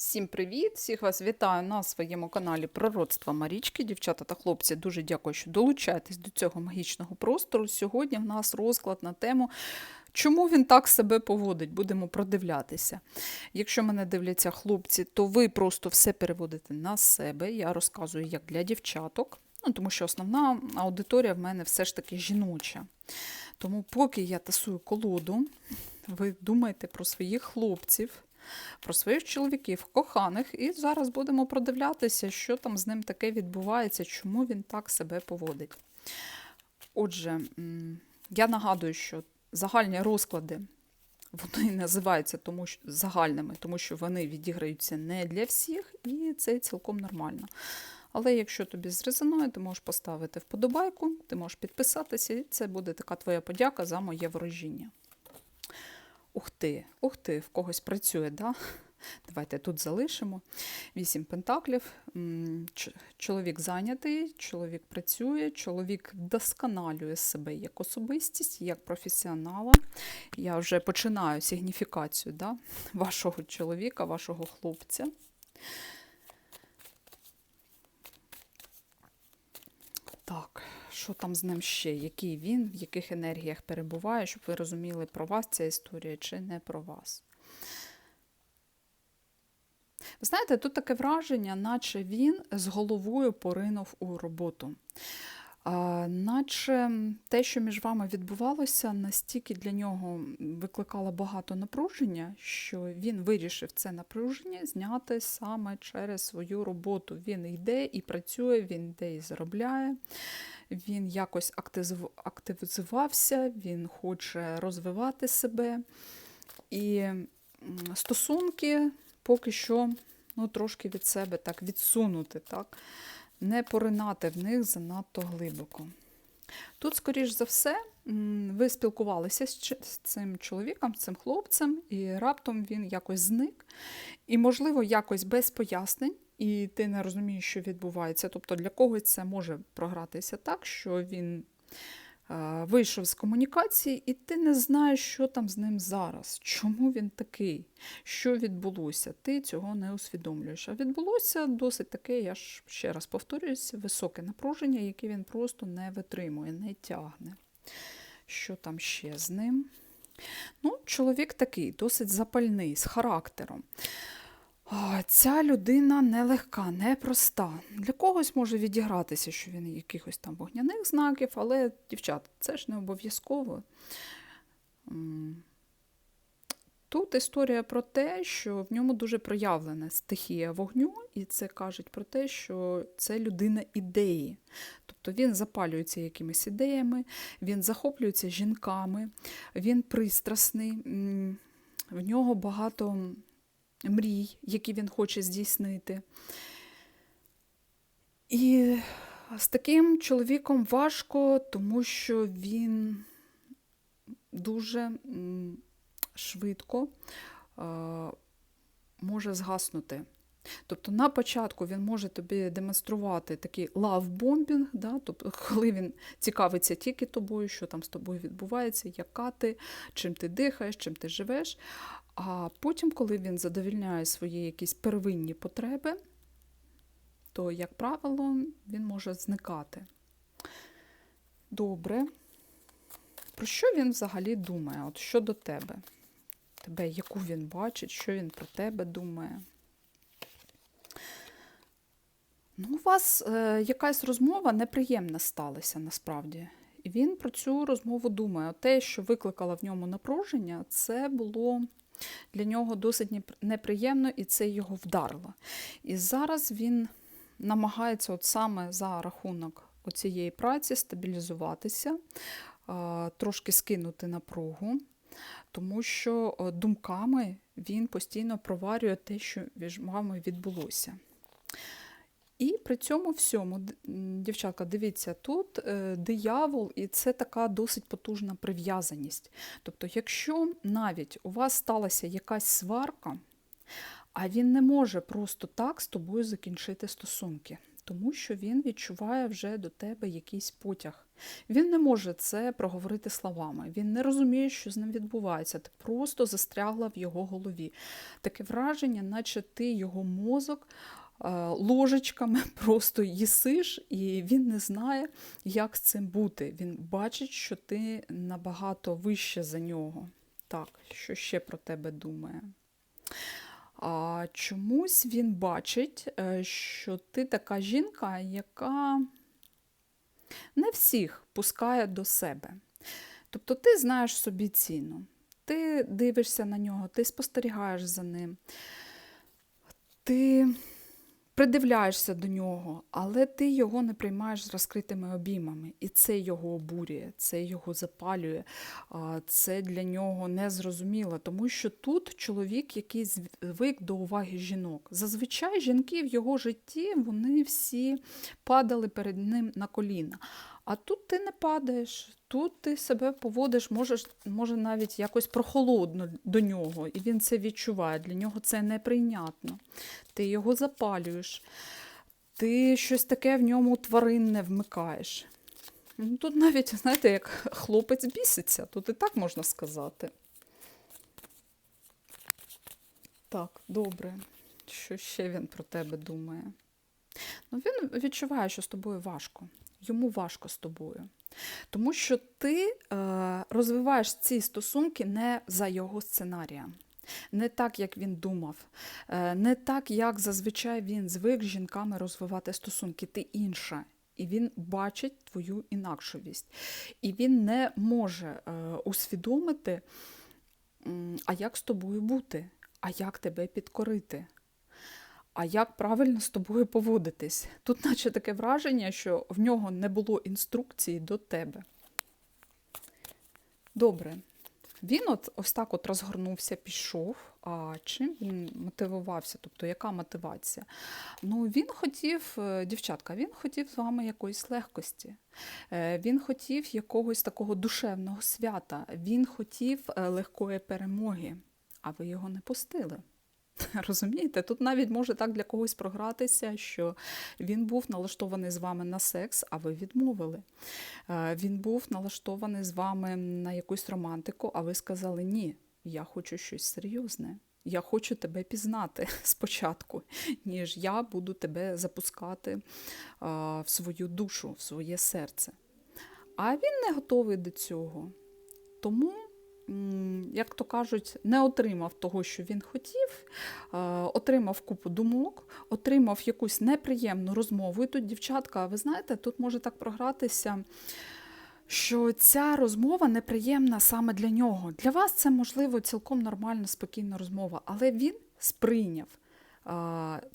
Всім привіт! Всіх вас вітаю на своєму каналі Пророцтва Марічки. Дівчата та хлопці, дуже дякую, що долучаєтесь до цього магічного простору. Сьогодні в нас розклад на тему, чому він так себе поводить. Будемо продивлятися. Якщо мене дивляться хлопці, то ви просто все переводите на себе. Я розказую як для дівчаток, ну, тому що основна аудиторія в мене все ж таки жіноча. Тому, поки я тасую колоду, ви думайте про своїх хлопців про своїх чоловіків, коханих, і зараз будемо продивлятися, що там з ним таке відбувається, чому він так себе поводить. Отже, я нагадую, що загальні розклади вони називаються тому, що, загальними, тому що вони відіграються не для всіх, і це цілком нормально. Але якщо тобі зрезонує, ти можеш поставити вподобайку, ти можеш підписатися, і це буде така твоя подяка за моє ворожіння. Ух ти, ух ти, в когось працює, да? Давайте тут залишимо. Вісім пентаклів. Чоловік зайнятий, чоловік працює, чоловік вдосконалює себе як особистість, як професіонала. Я вже починаю сигніфікацію да? вашого чоловіка, вашого хлопця. Так, що там з ним ще? Який він, в яких енергіях перебуває, щоб ви розуміли, про вас ця історія чи не про вас. Ви знаєте, тут таке враження, наче він з головою поринув у роботу. А, наче те, що між вами відбувалося, настільки для нього викликало багато напруження, що він вирішив це напруження зняти саме через свою роботу. Він йде і працює, він йде і заробляє, він якось активізу- активізувався, він хоче розвивати себе. І стосунки поки що ну, трошки від себе так відсунути, так? не поринати в них занадто глибоко. Тут, скоріш за все, ви спілкувалися з цим чоловіком, з цим хлопцем, і раптом він якось зник. І, можливо, якось без пояснень, і ти не розумієш, що відбувається. Тобто для когось це може програтися так, що він е, вийшов з комунікації, і ти не знаєш, що там з ним зараз, чому він такий, що відбулося. Ти цього не усвідомлюєш. А відбулося досить таке, я ж ще раз повторююсь, високе напруження, яке він просто не витримує, не тягне. Що там ще з ним? Ну, чоловік такий, досить запальний, з характером. Ця людина нелегка, непроста. Для когось може відігратися, що він якихось там вогняних знаків, але, дівчат, це ж не обов'язково. Тут історія про те, що в ньому дуже проявлена стихія вогню, і це кажуть про те, що це людина ідеї. Тобто він запалюється якимись ідеями, він захоплюється жінками, він пристрасний, в нього багато мрій, які він хоче здійснити. І з таким чоловіком важко, тому що він дуже швидко може згаснути. Тобто на початку він може тобі демонструвати такий лавбомбінг, да? тобто, коли він цікавиться тільки тобою, що там з тобою відбувається, яка ти, чим ти дихаєш, чим ти живеш. А потім, коли він задовільняє свої якісь первинні потреби, то, як правило, він може зникати. Добре. Про що він взагалі думає? От щодо тебе? Тебе, яку він бачить, що він про тебе думає? Ну, у вас е, якась розмова неприємна сталася насправді. І він про цю розмову думає. Те, що викликало в ньому напруження, це було для нього досить неприємно, і це його вдарило. І зараз він намагається, от саме за рахунок цієї праці, стабілізуватися, трошки скинути напругу, тому що е, думками він постійно проварює те, що між вами відбулося. І при цьому всьому, дівчатка, дивіться, тут е, диявол, і це така досить потужна прив'язаність. Тобто, якщо навіть у вас сталася якась сварка, а він не може просто так з тобою закінчити стосунки, тому що він відчуває вже до тебе якийсь потяг. Він не може це проговорити словами. Він не розуміє, що з ним відбувається. Ти просто застрягла в його голові. Таке враження, наче ти його мозок ложечками просто їсиш, і він не знає, як з цим бути. Він бачить, що ти набагато вище за нього. Так, що ще про тебе думає? А чомусь він бачить, е, що ти така жінка, яка не всіх пускає до себе. Тобто ти знаєш собі ціну, ти дивишся на нього, ти спостерігаєш за ним, ти придивляєшся до нього, але ти його не приймаєш з розкритими обіймами. І це його обурює, це його запалює, це для нього незрозуміло, тому що тут чоловік, який звик до уваги жінок. Зазвичай жінки в його житті вони всі падали перед ним на коліна. А тут ти не падаєш, тут ти себе поводиш, можеш, може навіть якось прохолодно до нього, і він це відчуває. Для нього це неприйнятно. Ти його запалюєш, ти щось таке в ньому тваринне вмикаєш. Ну, Тут навіть, знаєте, як хлопець біситься, тут і так можна сказати. Так, добре. Що ще він про тебе думає? Ну, Він відчуває, що з тобою важко йому важко з тобою. Тому що ти е, розвиваєш ці стосунки не за його сценарієм. Не так, як він думав, е, не так, як зазвичай він звик з жінками розвивати стосунки. Ти інша. І він бачить твою інакшовість. І він не може е, усвідомити, а як з тобою бути, а як тебе підкорити а як правильно з тобою поводитись. Тут, наче таке враження, що в нього не було інструкції до тебе. Добре. Він от ось так от розгорнувся, пішов. А чим він мотивувався? Тобто, яка мотивація? Ну, він хотів, е, дівчатка, він хотів з вами якоїсь легкості. Е, він хотів якогось такого душевного свята, він хотів е, легкої перемоги, а ви його не пустили. Розумієте, тут навіть може так для когось програтися, що він був налаштований з вами на секс, а ви відмовили. Е, він був налаштований з вами на якусь романтику, а ви сказали ні, я хочу щось серйозне. Я хочу тебе пізнати спочатку, ніж я буду тебе запускати е, в свою душу, в своє серце. А він не готовий до цього. Тому як то кажуть, не отримав того, що він хотів, е, отримав купу думок, отримав якусь неприємну розмову. І тут, дівчатка, ви знаєте, тут може так програтися. Що ця розмова неприємна саме для нього. Для вас це, можливо, цілком нормальна, спокійна розмова, але він сприйняв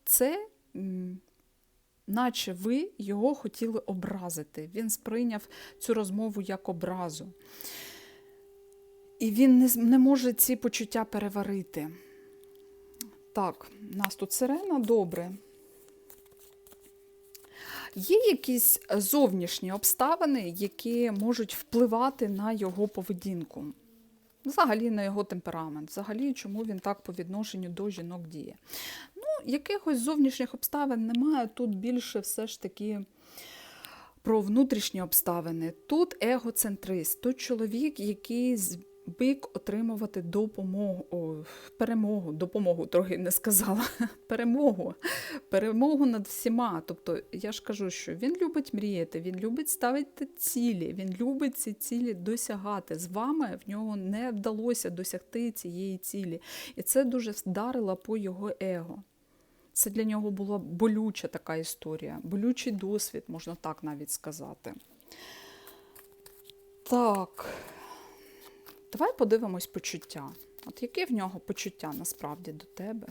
це, наче ви його хотіли образити. Він сприйняв цю розмову як образу. І він не не може ці почуття переварити. Так, у нас тут сирена добре. Є якісь зовнішні обставини, які можуть впливати на його поведінку, взагалі на його темперамент, взагалі, чому він так по відношенню до жінок діє. Ну, якихось зовнішніх обставин немає. Тут більше все ж таки про внутрішні обставини. Тут егоцентрист, тут чоловік, який бик отримувати допомогу, о, перемогу, допомогу трохи не сказала. Перемогу, перемогу над всіма. Тобто, я ж кажу, що він любить мріяти, він любить ставити цілі, він любить ці цілі досягати. З вами в нього не вдалося досягти цієї цілі. І це дуже вдарило по його его. Це для нього була болюча така історія, болючий досвід, можна так навіть сказати. Так. Давай подивимось почуття. От яке в нього почуття насправді до тебе?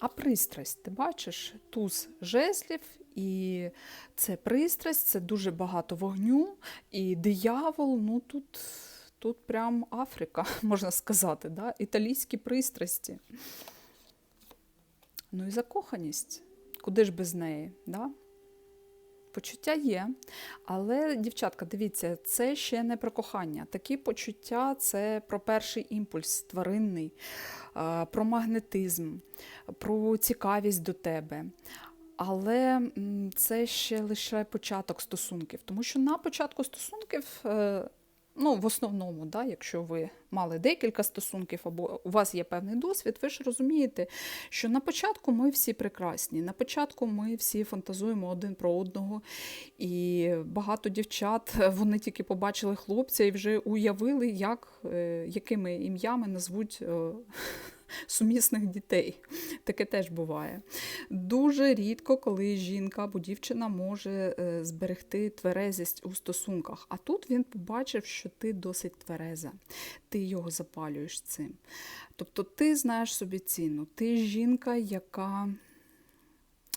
А пристрасть, ти бачиш, туз жезлів, і це пристрасть, це дуже багато вогню, і диявол, ну тут тут прям Африка, можна сказати, да? італійські пристрасті. Ну і закоханість. Куди ж без неї? Да? Почуття є, але, дівчатка, дивіться, це ще не про кохання. Такі почуття це про перший імпульс тваринний, про магнетизм, про цікавість до тебе. Але це ще лише початок стосунків, тому що на початку стосунків, е, ну в основному, да, якщо ви мали декілька стосунків або у вас є певний досвід, ви ж розумієте, що на початку ми всі прекрасні. На початку ми всі фантазуємо один про одного. І багато дівчат вони тільки побачили хлопця і вже уявили, як, е, якими ім'ями назвуть. Сумісних дітей. Таке теж буває. Дуже рідко, коли жінка або дівчина може е, зберегти тверезість у стосунках. А тут він побачив, що ти досить твереза, ти його запалюєш цим. Тобто ти знаєш собі ціну, ти жінка, яка.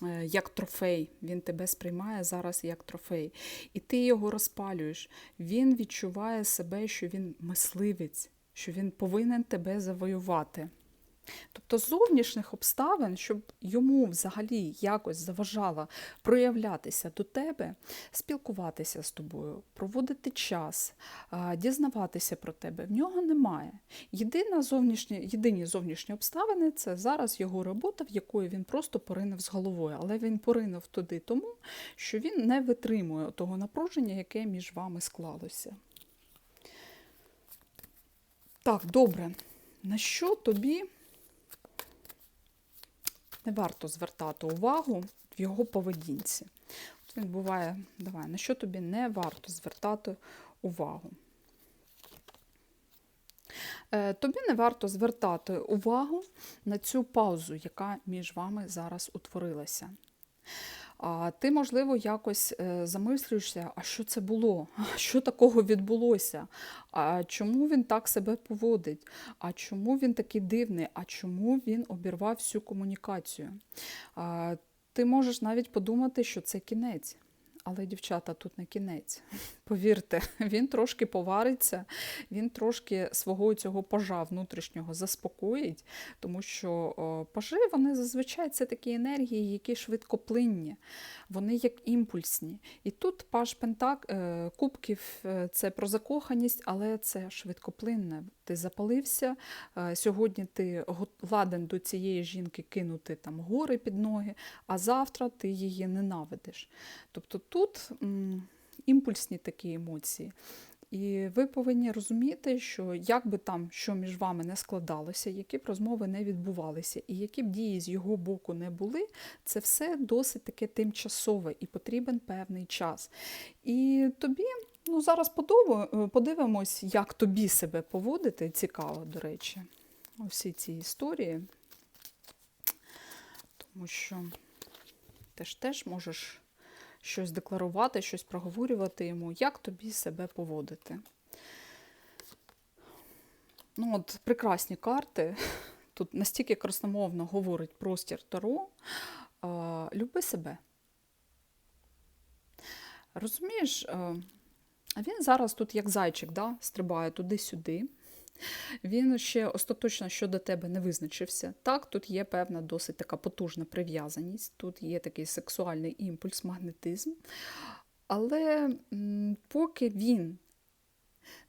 е, Як трофей, він тебе сприймає зараз як трофей, і ти його розпалюєш. Він відчуває себе, що він мисливець, що він повинен тебе завоювати. Тобто зовнішніх обставин, щоб йому взагалі якось заважало проявлятися до тебе, спілкуватися з тобою, проводити час, дізнаватися про тебе, в нього немає. Єдина зовнішня, єдині зовнішні обставини це зараз його робота, в якої він просто поринув з головою. Але він поринув туди тому, що він не витримує того напруження, яке між вами склалося. Так, добре. На що тобі не варто звертати увагу в його поведінці? От він буває, давай, на що тобі не варто звертати увагу? Е, Тобі не варто звертати увагу на цю паузу, яка між вами зараз утворилася. А ти, можливо, якось е, замислюєшся, а що це було? Що такого відбулося? А чому він так себе поводить? А чому він такий дивний? А чому він обірвав всю комунікацію? А, Ти можеш навіть подумати, що це кінець. Але, дівчата, тут не кінець. Повірте, він трошки повариться, він трошки свого цього пажа внутрішнього заспокоїть, тому що пажи вони зазвичай це такі енергії, які швидкоплинні, вони як імпульсні. І тут паж пентак, е, кубків е, це про закоханість, але це швидкоплинне. Ти запалився. е, Сьогодні ти ладен до цієї жінки кинути там гори під ноги, а завтра ти її ненавидиш. Тобто тут імпульсні такі емоції. І ви повинні розуміти, що як би там що між вами не складалося, які б розмови не відбувалися, і які б дії з його боку не були, це все досить таке тимчасове і потрібен певний час. І тобі, ну зараз подивимось, як тобі себе поводити. Цікаво, до речі, усі ці історії. Тому що ти ж теж можеш щось декларувати, щось проговорювати йому, як тобі себе поводити. Ну, от прекрасні карти. Тут настільки красномовно говорить простір Таро. Люби себе. Розумієш, а він зараз тут як зайчик, да, стрибає туди-сюди. Він ще остаточно щодо тебе не визначився. Так, тут є певна досить така потужна прив'язаність, тут є такий сексуальний імпульс, магнетизм. Але поки він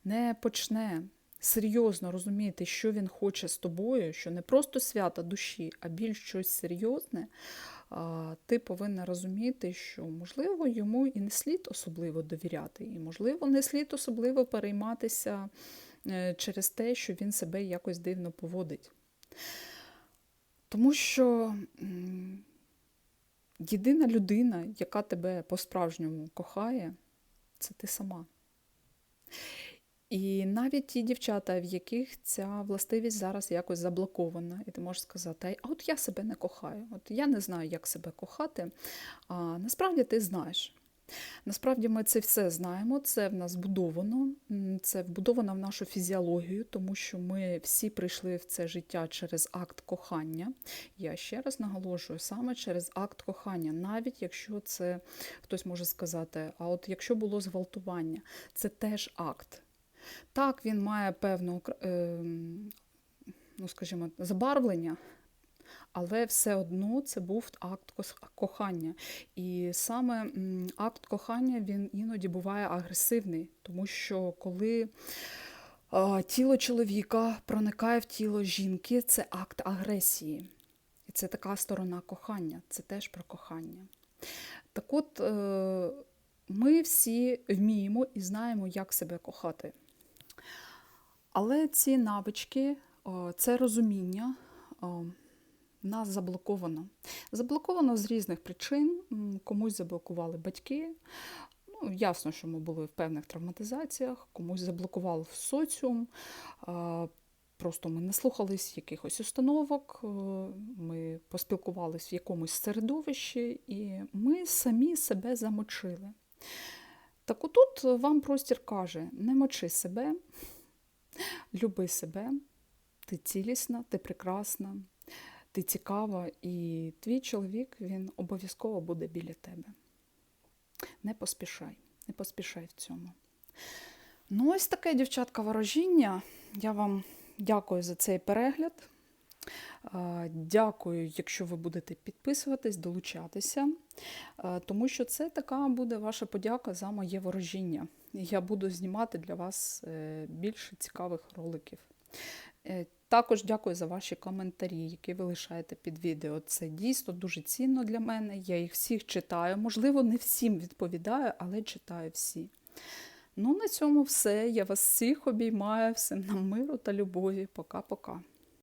не почне серйозно розуміти, що він хоче з тобою, що не просто свята душі, а більш щось серйозне, ти повинна розуміти, що можливо йому і не слід особливо довіряти, і можливо не слід особливо перейматися через те, що він себе якось дивно поводить. Тому що єдина людина, яка тебе по-справжньому кохає, це ти сама. І навіть ті дівчата, в яких ця властивість зараз якось заблокована, і ти можеш сказати, а от я себе не кохаю, от я не знаю, як себе кохати. А насправді ти знаєш. Насправді ми це все знаємо, це в нас вбудовано, це вбудовано в нашу фізіологію, тому що ми всі прийшли в це життя через акт кохання. Я ще раз наголошую, саме через акт кохання, навіть якщо це хтось може сказати, а от якщо було зґвалтування, це теж акт. Так, він має певну, ем, ну, скажімо, забарвлення, але все одно це був акт кохання. І саме акт кохання він іноді буває агресивний, тому що коли тіло чоловіка проникає в тіло жінки, це акт агресії. І це така сторона кохання, це теж про кохання. Так от, е, ми всі вміємо і знаємо, як себе кохати. Але ці навички, це розуміння нас заблоковано. Заблоковано з різних причин. Комусь заблокували батьки. Ну, ясно, що ми були в певних травматизаціях, комусь заблокували в соціум. Просто ми не слухались якихось установок, е, ми поспілкувалися в якомусь середовищі, і ми самі себе замочили. Так отут вам простір каже: не мочи себе, люби себе, ти цілісна, ти прекрасна, ти цікава, і твій чоловік він обов'язково буде біля тебе. Не поспішай, не поспішай в цьому. Ну, ось таке, дівчатка, ворожіння. Я вам дякую за цей перегляд. Е, Дякую, якщо ви будете підписуватись, долучатися, е, тому що це така буде ваша подяка за моє ворожіння. Я буду знімати для вас е, більше цікавих роликів. Також дякую за ваші коментарі, які ви лишаєте під відео. Це дійсно дуже цінно для мене. Я їх всіх читаю. Можливо, не всім відповідаю, але читаю всі. Ну, на цьому все. Я вас всіх обіймаю. Всім нам миру та любові. Пока-пока.